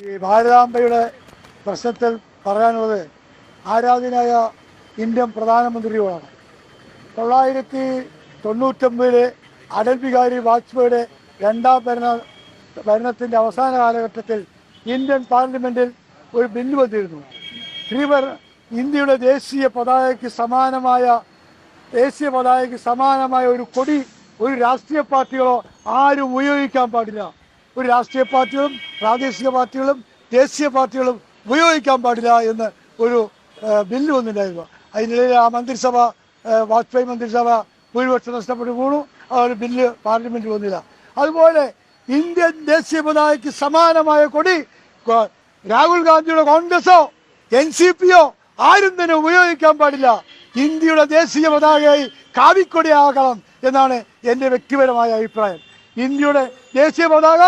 ഈ ഭാരതാംബയുടെ പ്രശ്നത്തിൽ പറയാനുള്ളത് ആരാധനായ ഇന്ത്യൻ പ്രധാനമന്ത്രിയോടാണ്. തൊള്ളായിരത്തി തൊണ്ണൂറ്റൊമ്പതിലെ അടൽ ബിഹാരി വാജ്പേയിയുടെ രണ്ടാം ഭരണ ഭരണത്തിന്റെ അവസാന കാലഘട്ടത്തിൽ ഇന്ത്യൻ പാർലമെന്റിൽ ഒരു ബില്ല് വന്നിരുന്നു. ശ്രീവർ ഇന്ത്യയുടെ ദേശീയ പതാകയ്ക്ക് സമാനമായ ദേശീയ പതാകയ്ക്ക് സമാനമായ ഒരു കൊടി ഒരു രാഷ്ട്രീയ പാർട്ടികളോ ആരും ഉപയോഗിക്കാൻ പാടില്ല. ഒരു രാഷ്ട്രീയ പാർട്ടികളും പ്രാദേശിക പാർട്ടികളും ദേശീയ പാർട്ടികളും ഉപയോഗിക്കാൻ പാടില്ല എന്ന് ഒരു ബില്ല് വന്നിട്ടുണ്ടായിരുന്നു. അതിനിടയിൽ ആ മന്ത്രിസഭ വാജ്പേയി മന്ത്രിസഭ ഭൂരിപക്ഷം നഷ്ടപ്പെട്ടു വീണു ആ ഒരു ബില്ല് പാർലമെന്റിൽ വന്നില്ല. അതുപോലെ ഇന്ത്യൻ ദേശീയ പതാകയ്ക്ക് സമാനമായ കൊടി രാഹുൽ ഗാന്ധിയുടെ കോൺഗ്രസോ എൻ സി പിയോ ആരും തന്നെ ഉപയോഗിക്കാൻ പാടില്ല. ഇന്ത്യയുടെ ദേശീയ പതാകയായി കാവിക്കൊടിയാകണം എന്നാണ് എന്റെ വ്യക്തിപരമായ അഭിപ്രായം. ഇന്ത്യയുടെ ദേശീയ പതാക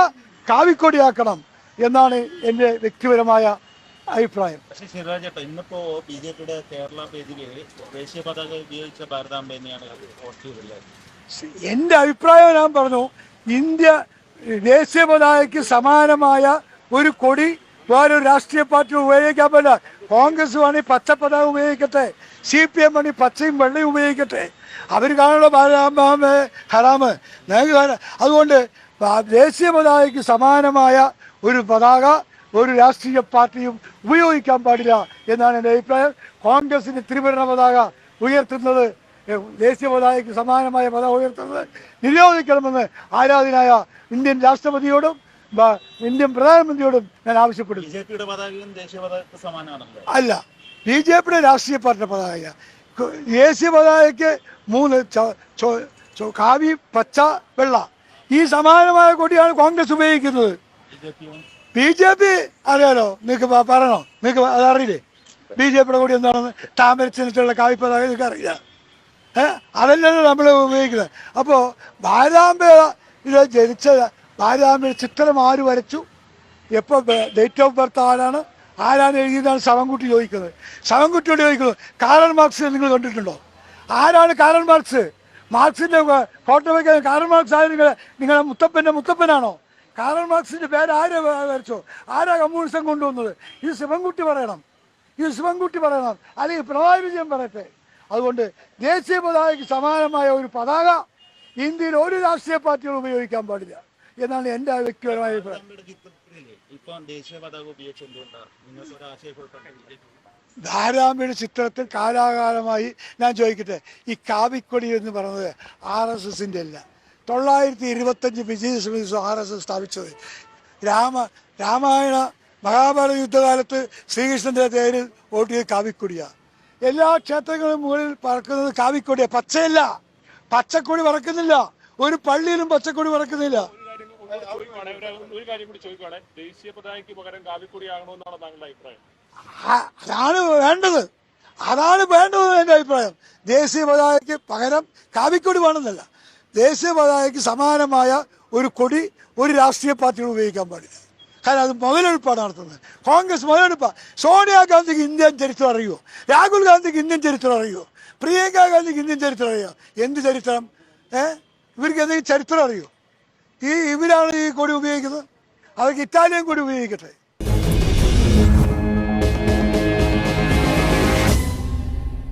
കാവിക്കൊടിയാക്കണം എന്നാണ് എന്റെ വ്യക്തിപരമായ അഭിപ്രായം. പക്ഷേ ചേട്ടാ ഇന്നിപ്പോ ബി ജെ പിയുടെ കേരള പേജിൽ ദേശീയ പതാക ഉപയോഗിച്ച ഭാരതാംബേനെയാണ് പോസ്റ്റ് ചെയ്തിട്ടുള്ളത്. എന്റെ അഭിപ്രായം ഞാൻ പറഞ്ഞു ഇന്ത്യ ദേശീയ പതാകയ്ക്ക് സമാനമായ ഒരു കൊടി വേറൊരു രാഷ്ട്രീയ പാർട്ടി ഉപയോഗിക്കാൻ പറ്റില്ല. കോൺഗ്രസ് വേണമെങ്കിൽ പതാക ഉപയോഗിക്കട്ടെ. സി പി എം വേണമെങ്കിൽ പച്ചയും വെള്ളയും ഉപയോഗിക്കട്ടെ. അവർ കാണുന്ന ഹറാമ്. അതുകൊണ്ട് ദേശീയ പതാകയ്ക്ക് സമാനമായ ഒരു പതാക ഒരു രാഷ്ട്രീയ പാർട്ടിയും ഉപയോഗിക്കാൻ പാടില്ല എന്നാണ് എന്റെ അഭിപ്രായം. കോൺഗ്രസിന് ത്രിവർണ പതാക ഉയർത്തുന്നത് ദേശീയ പതാകയ്ക്ക് സമാനമായ പതാക ഉയർത്തുന്നത് നിരോധിക്കണമെന്ന് ആരാധനായ ഇന്ത്യൻ രാഷ്ട്രപതിയോടും ഇന്ത്യൻ പ്രധാനമന്ത്രിയോടും ഞാൻ ആവശ്യപ്പെടുന്നു. അല്ല ബി ജെ പിയുടെ രാഷ്ട്രീയ പാർട്ടിയുടെ പതാക ദേശീയ പതാകയ്ക്ക് മൂന്ന് കാവി പച്ച വെള്ള. ഈ സമാനമായ കൊടിയാണ് കോൺഗ്രസ് ഉപയോഗിക്കുന്നത്. ബി ജെ പി അറിയാലോ? നിങ്ങൾക്ക് പറയണോ? നിങ്ങൾക്ക് അതറിയില്ലേ ബി ജെ പിയുടെ കൂടി എന്താണെന്ന്? താമരച്ചിട്ടുള്ള കാവി പതാക നിങ്ങൾക്ക് അറിയില്ല. ഏഹ് അതല്ലല്ലോ നമ്മൾ ഉപയോഗിക്കുന്നത്. അപ്പോൾ ഭാരതാംബ ഇത് ജനിച്ച ഭാരതാംബയുടെ ചിത്രം ആര് വരച്ചു? എപ്പോൾ ഡേറ്റ് ഓഫ് ബർത്ത് ആരാണ്? ആരാണ് എഴുതിയതാണ് ശവൻകുട്ടി ചോദിക്കുന്നത്. ശവൻകുട്ടിയോട് ചോദിക്കുന്നത് കാരൽ മാർക്സ് നിങ്ങൾ കണ്ടിട്ടുണ്ടോ? ആരാണ് കാരൽ മാർക്സ് മാർക്സിന്റെ വയ്ക്കാൻ കാരൽ മാർക്സ് ആര്? നിങ്ങളെ നിങ്ങളെ മുത്തപ്പന്റെ മുത്തപ്പനാണോ? കാരൽ മാർക്സിന്റെ പേര് ആര് വരച്ചോ? ആരാ കമ്മ്യൂണിസം കൊണ്ടുവന്നത്? ഇത് ശിവൻകുട്ടി പറയണം. ഇത് ശിവൻകുട്ടി പറയണം. അല്ലെങ്കിൽ പിണറായി വിജയൻ പറയട്ടെ. അതുകൊണ്ട് ദേശീയ പതാകയ്ക്ക് സമാനമായ ഒരു പതാക ഇന്ത്യയിൽ ഒരു രാഷ്ട്രീയ പാർട്ടികളും ഉപയോഗിക്കാൻ പാടില്ല. എന്നാണ് എന്റെ വ്യക്തിപരമായ അഭിപ്രായം. ധാരാമിയുടെ ചിത്രത്തിൽ കാലാകാലമായി ഞാൻ ചോദിക്കട്ടെ ഈ കാവിക്കൊടി എന്ന് പറയുന്നത് ആർ എസ് എസിന്റെ അല്ല. തൊള്ളായിരത്തി ഇരുപത്തഞ്ച് വിജയ ആർ എസ് എസ് സ്ഥാപിച്ചത്. രാമ രാമായണ മഹാഭാരത യുദ്ധകാലത്ത് ശ്രീകൃഷ്ണന്റെ വോട്ട് ഓട്ടിയത് കാവിക്കൊടിയാണ് എല്ലാ ക്ഷേത്രങ്ങളും മുകളിൽ പറക്കുന്നത് കാവിക്കൊടിയാണ് പച്ചയല്ല. പച്ചക്കൊടി പറക്കുന്നില്ല. ഒരു പള്ളിയിലും പച്ചക്കൊടി പറക്കുന്നില്ല. ഒരു കാര്യം കൂടി പതാകയ്ക്ക് പകരം അഭിപ്രായം. അതാണ് വേണ്ടത്. അതാണ് വേണ്ടത് എന്റെ അഭിപ്രായം. ദേശീയ പതാകയ്ക്ക് പകരം കാവിക്കൊടി വേണമെന്നല്ല. ദേശീയ പതാകയ്ക്ക് സമാനമായ ഒരു കൊടി ഒരു രാഷ്ട്രീയ പാർട്ടികൾ ഉപയോഗിക്കാൻ പാടില്ല. കാരണം അത് മുതലെടുപ്പാണ് നടത്തുന്നത്. കോൺഗ്രസ് മുതലെടുപ്പാണ് സോണിയാഗാന്ധിക്ക് ഇന്ത്യൻ ചരിത്രം അറിയുമോ രാഹുൽ ഗാന്ധിക്ക് ഇന്ത്യൻ ചരിത്രം അറിയുമോ പ്രിയങ്ക ഗാന്ധിക്ക് ഇന്ത്യൻ ചരിത്രം അറിയുമോ എന്ത് ചരിത്രം? ഏഹ് ഇവർക്ക് എന്തെങ്കിലും ചരിത്രം അറിയോ ഈ ഇവരാണ് ഈ കൊടി ഉപയോഗിക്കുന്നത്. അവർക്ക് ഇറ്റാലിയൻ കൊടി ഉപയോഗിക്കട്ടെ.